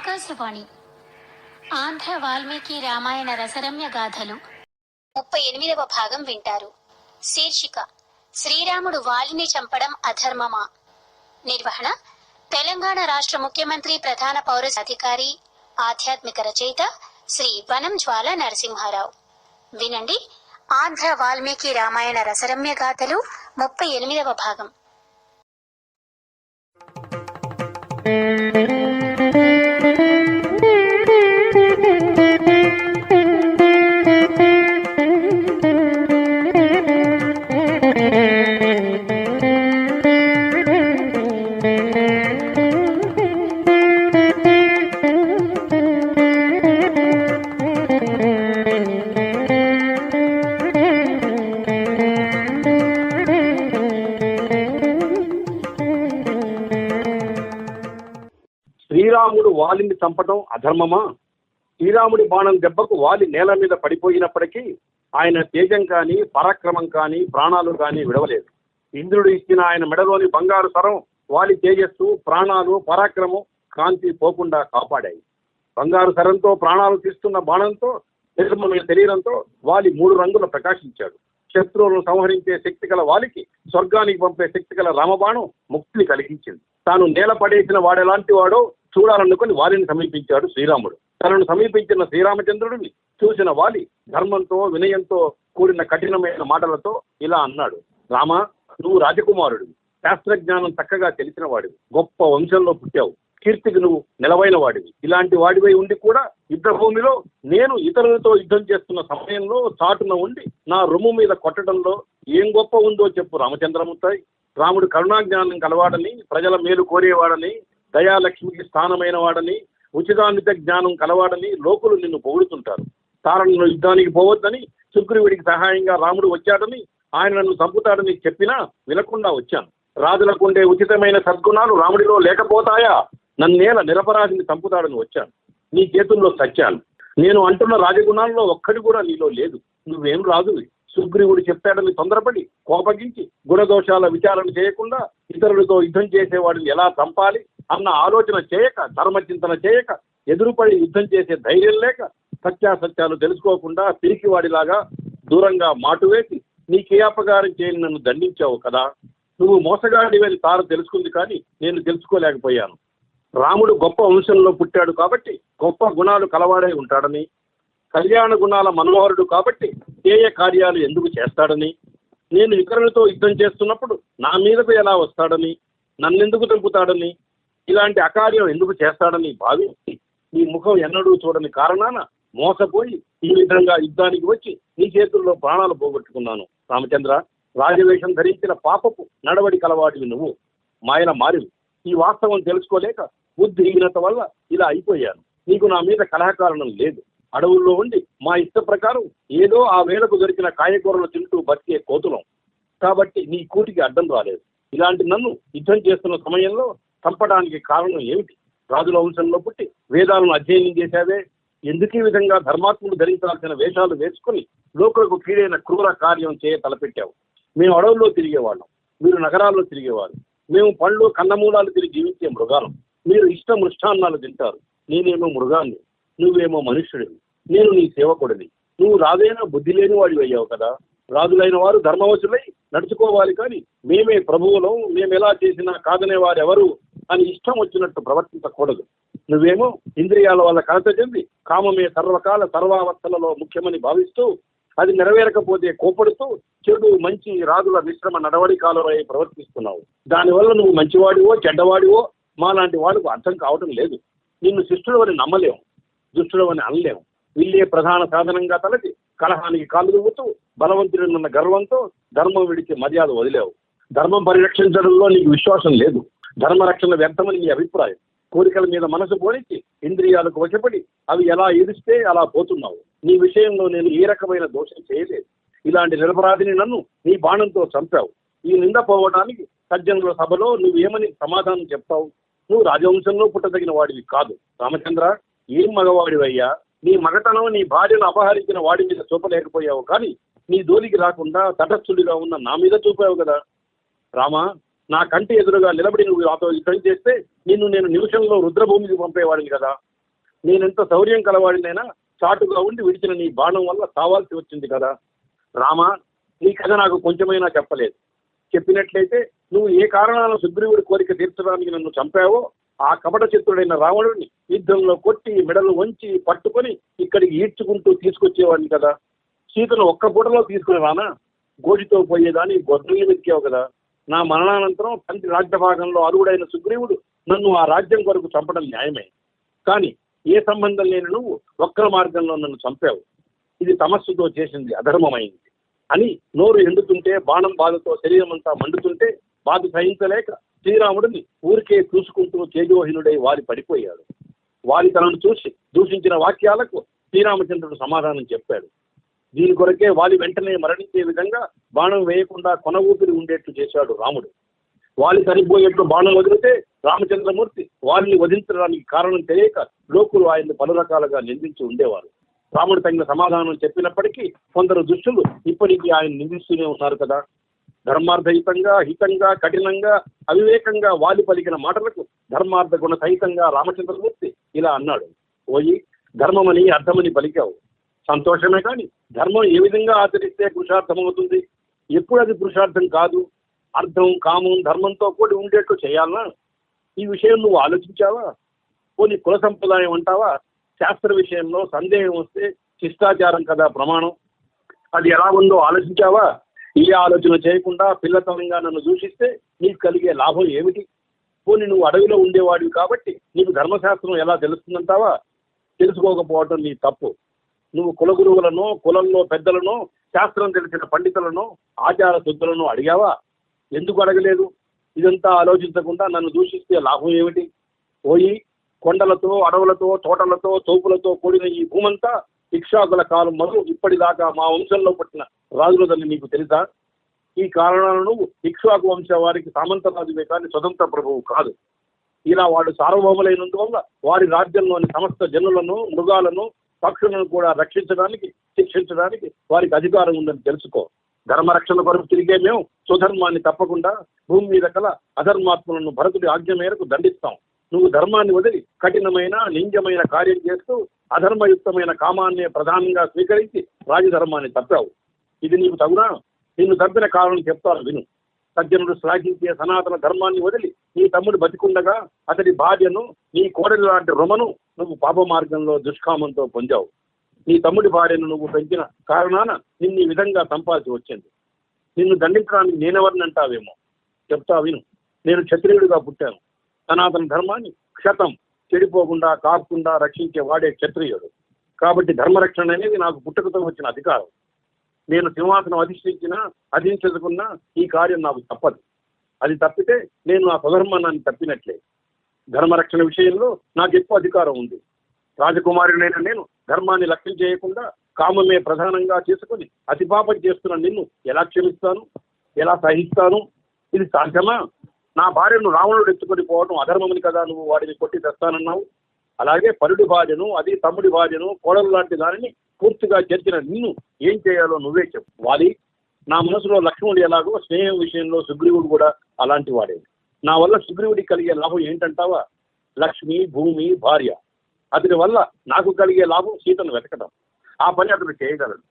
ఆకాశవాణి. ఆంధ్ర వాల్మీకి రామాయణ రసరమ్య గాథలు ముప్పై ఎనిమిదవ భాగం వింటారు. శీర్షిక శ్రీరాముడు వాలిని చంపడం అధర్మమా? నిర్వహణ తెలంగాణ రాష్ట్ర ముఖ్యమంత్రి ప్రధాన పౌర అధికారి ఆధ్యాత్మిక రచయిత శ్రీ వనం జ్వాల నరసింహారావు. వినండి ఆంధ్ర వాల్మీకి రామాయణ రసరమ్య గాథలు ముప్పై ఎనిమిదవ భాగం. వాలిని చంపటం అధర్మమా? శ్రీరాముడి బాణం దెబ్బకు వాలి నేల మీద పడిపోయినప్పటికీ ఆయన తేజం కానీ పరాక్రమం కానీ ప్రాణాలు కానీ విడవలేదు. ఇంద్రుడు ఇచ్చిన ఆయన మెడలోని బంగారు సరం వాలి తేజస్సు ప్రాణాలు పరాక్రమం కాంతి పోకుండా కాపాడాయి. బంగారు సరంతో ప్రాణాలు తీస్తున్న బాణంతో నిర్మమైన శరీరంతో వాలి మూడు రంగులు ప్రకాశించాడు. శత్రువులను సంహరించే శక్తి గల వాలికి స్వర్గానికి పంపే శక్తి గల రామబాణం ముక్తిని కలిగించింది. తాను నేల పడేసిన వాడెలాంటి వాడో చూడాలనుకుని వాలిని సమీపించాడు శ్రీరాముడు. తనను సమీపించిన శ్రీరామచంద్రుడిని చూసిన వాలి ధర్మంతో వినయంతో కూడిన కఠినమైన మాటలతో ఇలా అన్నాడు. రామ నువ్వు రాజకుమారుడివి. శాస్త్రజ్ఞానం చక్కగా తెలిసిన వాడివి గొప్ప వంశంలో పుట్టావు. కీర్తికి నువ్వు నిలవైన వాడివి ఇలాంటి వాడివై ఉండి కూడా యుద్ధ భూమిలో నేను ఇతరులతో యుద్ధం చేస్తున్న సమయంలో చాటున ఉండి నా రొమ్ము మీద కొట్టడంలో ఏం గొప్ప ఉందో చెప్పు రామచంద్రమూర్తి. రాముడు కరుణాజ్ఞానం కలవాడని ప్రజల మేలు కోరేవాడని దయాలక్ష్మికి స్థానమైన వాడని ఉచితాన్విత జ్ఞానం కలవాడని లోకులు నిన్ను పొగుడుతుంటారు. తారను యుద్ధానికి పోవద్దని సుగ్రీవుడికి సహాయంగా రాముడు వచ్చాడని ఆయన నన్ను చంపుతాడని చెప్పినా వినకుండా వచ్చాను. రాజులకు ఉండే ఉచితమైన సద్గుణాలు రాముడిలో లేకపోతాయా? నన్నేల నిరపరాధిని చంపుతాడని వచ్చాను. నీ చేతుల్లో సత్యాలు. నేను అంటున్న రాజగుణాల్లో ఒక్కడి కూడా నీలో లేదు. నువ్వేం రాజువి సుగ్రీవుడు చెప్తాడని తొందరపడి కోపగించి గుణదోషాల విచారణ చేయకుండా ఇతరులతో యుద్ధం చేసేవాడిని ఎలా చంపాలి? అన్న ఆలోచన చేయక ధర్మచింతన చేయక ఎదురుపడి యుద్ధం చేసే ధైర్యం లేక సత్యాసత్యాలు తెలుసుకోకుండా పిరికివాడిలాగా దూరంగా మాటు వేసి నీకే అపకారం చేయని నన్ను దండించావు కదా. నువ్వు మోసగాడివని తాను తెలుసుకుంది కానీ నేను తెలుసుకోలేకపోయాను. రాముడు గొప్ప వంశంలో పుట్టాడు కాబట్టి గొప్ప గుణాలు కలవాడై ఉంటాడని కళ్యాణ గుణాల మనోహరుడు కాబట్టి చేయ కార్యాలు ఎందుకు చేస్తాడని నేను ఇతరులతో యుద్ధం చేస్తున్నప్పుడు నా మీదకు ఎలా వస్తాడని నన్నెందుకు చంపుతాడని ఇలాంటి అకార్యం ఎందుకు చేస్తాడని భావించి నీ ముఖం ఎన్నడూ చూడని కారణాన మోసపోయి ఈ విధంగా యుద్ధానికి వచ్చి నీ చేతుల్లో ప్రాణాలు పోగొట్టుకున్నాను. రామచంద్ర రాజవేషం ధరించిన పాపపు నడవడి కలవాడివి నువ్వు. మాయల మారివి. ఈ వాస్తవం తెలుసుకోలేక బుద్ధిహీనత వల్ల ఇలా అయిపోయాను. నీకు నా మీద కలహకారణం లేదు. అడవుల్లో ఉండి మా ఇష్ట ప్రకారం ఏదో ఆ వేళకు దొరికిన కాయకూరలు తింటూ బతికే కోతులం. కాబట్టి నీ కూటికి అడ్డం రాలేదు. ఇలాంటి నన్ను యుద్ధం చేస్తున్న సమయంలో చంపడానికి కారణం ఏమిటి? రాజుల వంశంలో పుట్టి వేదాలను అధ్యయనం చేశావే? ఎందుకు ఈ విధంగా ధర్మాత్ములు ధరించాల్సిన వేషాలు వేసుకుని లోకులకు కీడైన క్రూర కార్యం చేయ తలపెట్టావు? మేము అడవుల్లో తిరిగేవాళ్ళం మీరు నగరాల్లో తిరిగేవారు. మేము పళ్ళు కన్నమూలాలు తిరిగి జీవించే మృగాలం. మీరు ఇష్ట మృష్టాన్నాలు తింటారు. నేనేమో మృగాన్ని నువ్వేమో మనుష్యుడివి. నేను నీ సేవకుడిని. నువ్వు రాదైనా బుద్ధి లేని వాడివి అయ్యావు కదా? రాజులైన వారు ధర్మవశులై నడుచుకోవాలి కానీ మేమే ప్రభువులం మేము ఎలా చేసినా కాదనే వారు ఎవరు అని ఇష్టం వచ్చినట్టు ప్రవర్తించకూడదు. నువ్వేమో ఇంద్రియాల వల్ల కలత చెంది కామమే సర్వకాల సర్వావస్థలలో ముఖ్యమని భావిస్తూ అది నెరవేరకపోతే కోపడుతూ చెడు మంచి రాజుల మిశ్రమ నడవడికాలపై ప్రవర్తిస్తున్నావు. దానివల్ల నువ్వు మంచివాడివో చెడ్డవాడివో మాలాంటి వాళ్ళకు అర్థం కావటం లేదు. నిన్ను శిష్టుడు అని నమ్మలేము దుష్టుడు అని అనలేము వీళ్ళే ప్రధాన సాధనంగా తలచి కలహానికి కాలు దువ్వుతూ బలవంతుడినున్న గర్వంతో ధర్మం విడిచి మర్యాద వదిలేవు. ధర్మం పరిరక్షించడంలో నీకు విశ్వాసం లేదు. ధర్మరక్షణ వ్యర్థమని నీ అభిప్రాయం. కోరికల మీద మనసు పోనిచ్చి ఇంద్రియాలకు వశపడి అవి ఎలా ఏడిస్తే అలా పోతున్నావు. నీ విషయంలో నేను ఏ రకమైన దోషం చేయలేదు. ఇలాంటి నిరపరాధిని నన్ను నీ బాణంతో చంపావు. ఈ నింద పోవడానికి సజ్జనుల సభలో నువ్వేమని సమాధానం చెప్తావు? నువ్వు రాజవంశంలో పుట్టదగిన వాడివి కాదు. రామచంద్ర ఏం మగవాడివయ్యా? నీ మగతనం నీ భార్యను అపహరించిన వాడి మీద చూపలేకపోయావు. కానీ నీ దోలికి రాకుండా తటస్థుడిగా ఉన్న నా మీద చూపావు కదా. రామా నా కంటి ఎదురుగా నిలబడి నువ్వు నాతో యుద్ధం చేస్తే నిన్ను నేను నిమిషంలో రుద్రభూమికి పంపేవాడిని కదా. నేనెంత శౌర్యం కలవాడినైనా చాటుగా ఉండి విడిచిన నీ బాణం వల్ల కావాల్సి వచ్చింది కదా. రామా నీ కథ నాకు కొంచెమైనా చెప్పలేదు. చెప్పినట్లయితే నువ్వు ఏ కారణాలను సుగ్రీవుడి కోరిక తీర్చడానికి నన్ను చంపావో ఆ కపట చిత్రుడైన రావణుడిని యుద్ధంలో కొట్టి మెడలు వంచి పట్టుకొని ఇక్కడికి ఈడ్చుకుంటూ తీసుకొచ్చేవాడిని కదా. సీతను ఒక్క పూటలో తీసుకుని రానా? గోడితో పోయేదాని గొర్రెలు వెతికావు కదా. నా మరణానంతరం తండ్రి రాజ్యభాగంలో అరువుడైన సుగ్రీవుడు నన్ను ఆ రాజ్యం కొరకు చంపడం న్యాయమే. కానీ ఏ సంబంధం లేని నువ్వు వక్ర మార్గంలో నన్ను చంపావు. ఇది తమస్సుతో చేసింది అధర్మమైంది అని నోరు ఎండుతుంటే బాణం బాధతో శరీరం అంతా మండుతుంటే బాధ సహించలేక శ్రీరాముడిని ఊరికే చూసుకుంటూ తేజోహీనుడై వారి పడిపోయాడు. వారి తనను చూసి దూషించిన వాక్యాలకు శ్రీరామచంద్రుడు సమాధానం చెప్పాడు. దీని కొరకే వాలి వెంటనే మరణించే విధంగా బాణం వేయకుండా కొన ఊపిరి ఉండేట్లు చేశాడు రాముడు. వాలి సరిపోయేట్లు బాణం వదిలితే రామచంద్రమూర్తి వారిని వధించడానికి కారణం తెలియక లోకులు ఆయన్ని పలు రకాలుగా నిందించి ఉండేవారు. రాముడు తగిన సమాధానం చెప్పినప్పటికీ కొందరు దుష్టులు ఇప్పటికీ ఆయన నిందిస్తూనే ఉన్నారు కదా. ధర్మార్థయుతంగా హితంగా కఠినంగా అవివేకంగా వాలి పలికిన మాటలకు ధర్మార్థ గుణ సహితంగా రామచంద్రమూర్తి ఇలా అన్నాడు. పోయి ధర్మమని అర్థమని పలికావు. సంతోషమే కానీ ధర్మం ఏ విధంగా ఆచరిస్తే పురుషార్థమవుతుంది? ఎప్పుడు అది పురుషార్థం కాదు? అర్థం కామం ధర్మంతో కూడి ఉండేట్టు చేయాలనా ఈ విషయం నువ్వు ఆలోచించావా? పోనీ కుల సంప్రదాయం అంటావా? శాస్త్ర విషయంలో సందేహం వస్తే శిష్టాచారం కదా ప్రమాణం. అది ఎలా ఉందో ఆలోచించావా? ఈ ఆలోచన చేయకుండా పిల్లతనంగా నన్ను దూషిస్తే నీకు కలిగే లాభం ఏమిటి? పోనీ నువ్వు అడవిలో ఉండేవాడివి కాబట్టి నీకు ధర్మశాస్త్రం ఎలా తెలుస్తుందంటావా? తెలుసుకోకపోవటం నీ తప్పు. నువ్వు కుల గురువులను కులంలో పెద్దలను శాస్త్రం తెలిసిన పండితులను ఆచార శుద్ధులను అడిగావా? ఎందుకు అడగలేదు? ఇదంతా ఆలోచించకుండా నన్ను దూషిస్తే లాభం ఏమిటి? పోయి కొండలతో అడవులతో తోటలతో తోపులతో కూడిన ఈ భూమంతా ఇక్షాకుల కాలం మరు ఇప్పటిదాకా మా వంశంలో పుట్టిన రాజులదని నీకు తెలుసా? ఈ కారణాలను నువ్వు ఇక్ష్వాకు వంశ వారికి సామంతరాజువే కానీ స్వతంత్ర ప్రభువు కాదు. ఇలా వాడు సార్వభౌములైనందువల్ల వారి రాజ్యంలోని సమస్త జనులను మృగాలను పక్షులను కూడా రక్షించడానికి శిక్షించడానికి వారికి అధికారం ఉందని తెలుసుకో. ధర్మరక్షణ కొరకు తిరిగే మేము స్వధర్మాన్ని తప్పకుండా భూమి మీద కల అధర్మాత్మలను భరతుడి ఆజ్ఞ మేరకు దండిస్తాం. నువ్వు ధర్మాన్ని వదిలి కఠినమైన నింజమైన కార్యం చేస్తూ అధర్మయుక్తమైన కామాన్నే ప్రధానంగా స్వీకరించి రాజధర్మాన్ని తప్పావు. ఇది నీకు తగునా? నిన్ను చంపిన కారణం చెప్తాను విను. సజ్జనుడు శ్లాఘించే సనాతన ధర్మాన్ని వదిలి నీ తమ్ముడు బతికుండగా అతడి భార్యను నీ కోడలి లాంటి రుమను నువ్వు పాప మార్గంలో దుష్కామంతో పొందావు. నీ తమ్ముడి భార్యను నువ్వు పెంచిన కారణాన నిన్ను ఈ విధంగా చంపాల్సి వచ్చింది. నిన్ను దండించడానికి నేనెవరిని అంటావేమో? చెప్తా విను. నేను క్షత్రియుడిగా పుట్టాను. సనాతన ధర్మాన్ని క్షతం చెడిపోకుండా కాకుండా రక్షించే వాడే క్షత్రియుడు. కాబట్టి ధర్మరక్షణ అనేది నాకు పుట్టుకతో వచ్చిన అధికారం. నేను సింహాసనం అధిష్ఠించినా అధించదుకున్నా ఈ కార్యం నాకు తప్పదు. అది తప్పితే నేను ఆ స్వధర్మాన్ని తప్పినట్లే. ధర్మరక్షణ విషయంలో నాకు ఎక్కువ అధికారం ఉంది. రాజకుమారుడైన నేను ధర్మాన్ని లక్ష్యం చేయకుండా కామమే ప్రధానంగా చేసుకుని అతిపాపం చేస్తున్న నిన్ను ఎలా క్షమిస్తాను? ఎలా సహిస్తాను? ఇది సాధ్యమా? నా భార్యను రావణుడు ఎత్తుకొని పోవడం అధర్మమని కదా నువ్వు వాడిని కొట్టి తెస్తానన్నావు? అలాగే పరుడి భార్యను అది తమ్ముడి భార్యను కోడలు లాంటి దానిని పూర్తిగా చేర్చిన నిన్ను ఏం చేయాలో నువ్వే చెప్పు. వాలి నా మనసులో లక్ష్మణుడు ఎలాగో స్నేహం విషయంలో సుగ్రీవుడు కూడా అలాంటి వాడే. నా వల్ల సుగ్రీవుడికి కలిగే లాభం ఏంటంటావా? లక్ష్మి భూమి భార్య. అతని వల్ల నాకు కలిగే లాభం సీతను వెతకడం ఆ పని అతను చేయగలడు.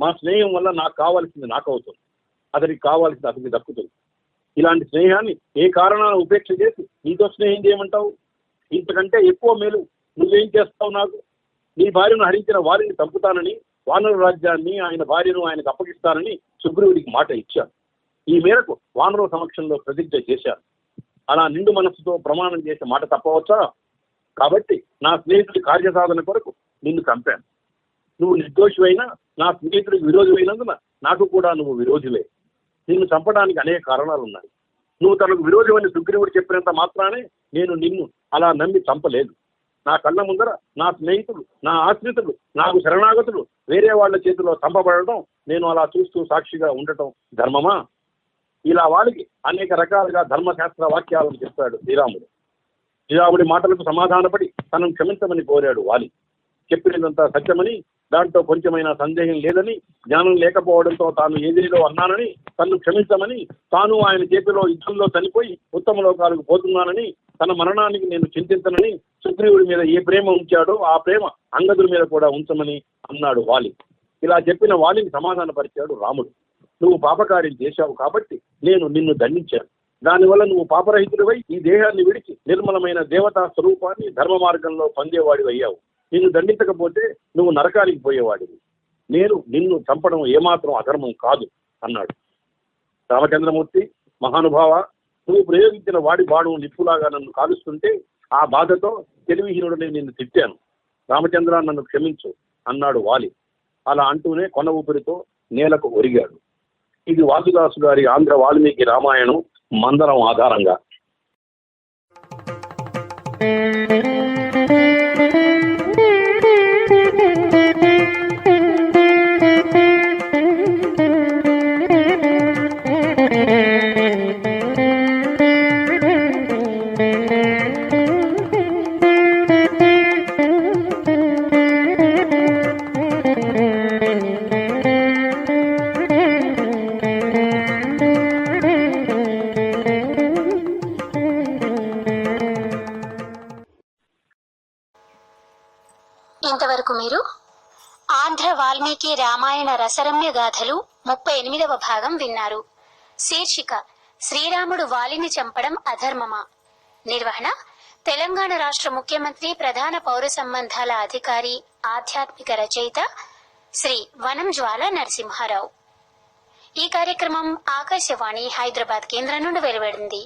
మా స్నేహం వల్ల నాకు కావాల్సింది నాకు అవుతుంది. అతనికి కావాల్సింది అతనికి దక్కుతుంది. ఇలాంటి స్నేహాన్ని ఏ కారణాన్ని ఉపేక్ష చేసి నీతో స్నేహం చేయమంటావు? ఇంతకంటే ఎక్కువ మేలు నువ్వేం చేస్తావు నాకు? నీ భార్యను హరించిన వారిని చంపుతానని వానర రాజ్యాన్ని ఆయన భార్యను ఆయనకు అప్పగిస్తానని సుగ్రీవుడికి మాట ఇచ్చాను ఈ మేరకు వానరుల సమక్షంలో ప్రతిజ్ఞ చేశాను అలా నిండు మనస్సుతో ప్రమాణం చేసే మాట తప్పవచ్చా? కాబట్టి నా స్నేహితుడి కార్యసాధన కొరకు నిన్ను చంపాను. నువ్వు నిర్దోషివైనా నా స్నేహితుడికి విరోధమైనందున నాకు కూడా నువ్వు విరోధివే. నిన్ను చంపడానికి అనేక కారణాలు ఉన్నాయి నువ్వు తనకు విరోధమని సుగ్రీవుడు చెప్పినంత మాత్రానే నేను నిన్ను అలా నమ్మి చంపలేదు. నా కళ్ళ ముందర నా స్నేహితులు నా ఆశ్రితులు నాకు శరణాగతులు వేరే వాళ్ళ చేతిలో చంపబడటం నేను అలా చూస్తూ సాక్షిగా ఉండటం ధర్మమా? ఇలా వాళ్ళకి అనేక రకాలుగా ధర్మశాస్త్ర వాక్యాలను చెప్పాడు శ్రీరాముడు. శ్రీరాముడి మాటలకు సమాధానపడి తనను క్షమించమని కోరాడు వాలి చెప్పినదంతా సత్యమని దాంట్లో కొంచెమైన సందేహం లేదని జ్ఞానం లేకపోవడంతో తాను ఏదేదో అన్నానని తన్ను క్షమించమని తాను ఆయన చేతిలో యుద్ధంలో చనిపోయి ఉత్తమ లోకాలకు పోతున్నానని తన మరణానికి నేను చింతించనని సుగ్రీవుడి మీద ఏ ప్రేమ ఉంచాడో ఆ ప్రేమ అంగదుడి మీద కూడా ఉంచమని అన్నాడు వాలి. ఇలా చెప్పిన వాలిని సమాధానపరిచాడు రాముడు. నువ్వు పాపకార్యం చేశావు కాబట్టి నేను నిన్ను దండించాను. దానివల్ల నువ్వు పాపరహితుడివై ఈ దేహాన్ని విడిచి నిర్మలమైన దేవతా స్వరూపాన్ని ధర్మ మార్గంలో పొందేవాడివయ్యావు. నిన్ను దండించకపోతే నువ్వు నరకానికి పోయేవాడివి. నేను నిన్ను చంపడం ఏమాత్రం అధర్మం కాదు అన్నాడు. రామచంద్రమూర్తి మహానుభావ నువ్వు ప్రయోగించిన వాడి బాణం నిప్పులాగా నన్ను కాలుస్తుంటే ఆ బాధతో తెలివిహీనుడని నిన్ను తిట్టాను. రామచంద్ర నన్ను క్షమించు అన్నాడు వాలి. అలా అంటూనే కొన ఊపిరితో నేలకు ఒరిగాడు. ఇది వాసుదాసు గారి ఆంధ్ర వాల్మీకి రామాయణం మందరం ఆధారంగా. రసరమ్య గాథలు ముప్పై ఎనిమిదవ భాగం విన్నారు. శీర్షిక శ్రీరాముడు వాలిని చంపడం అధర్మమా? నిర్వహణ తెలంగాణ రాష్ట్ర ముఖ్యమంత్రి ప్రధాన పౌర సంబంధాల అధికారి ఆధ్యాత్మిక రచయిత శ్రీ వనం జ్వాల నరసింహారావు. ఈ కార్యక్రమం ఆకాశవాణి హైదరాబాద్ కేంద్రం నుండి వెలువడింది.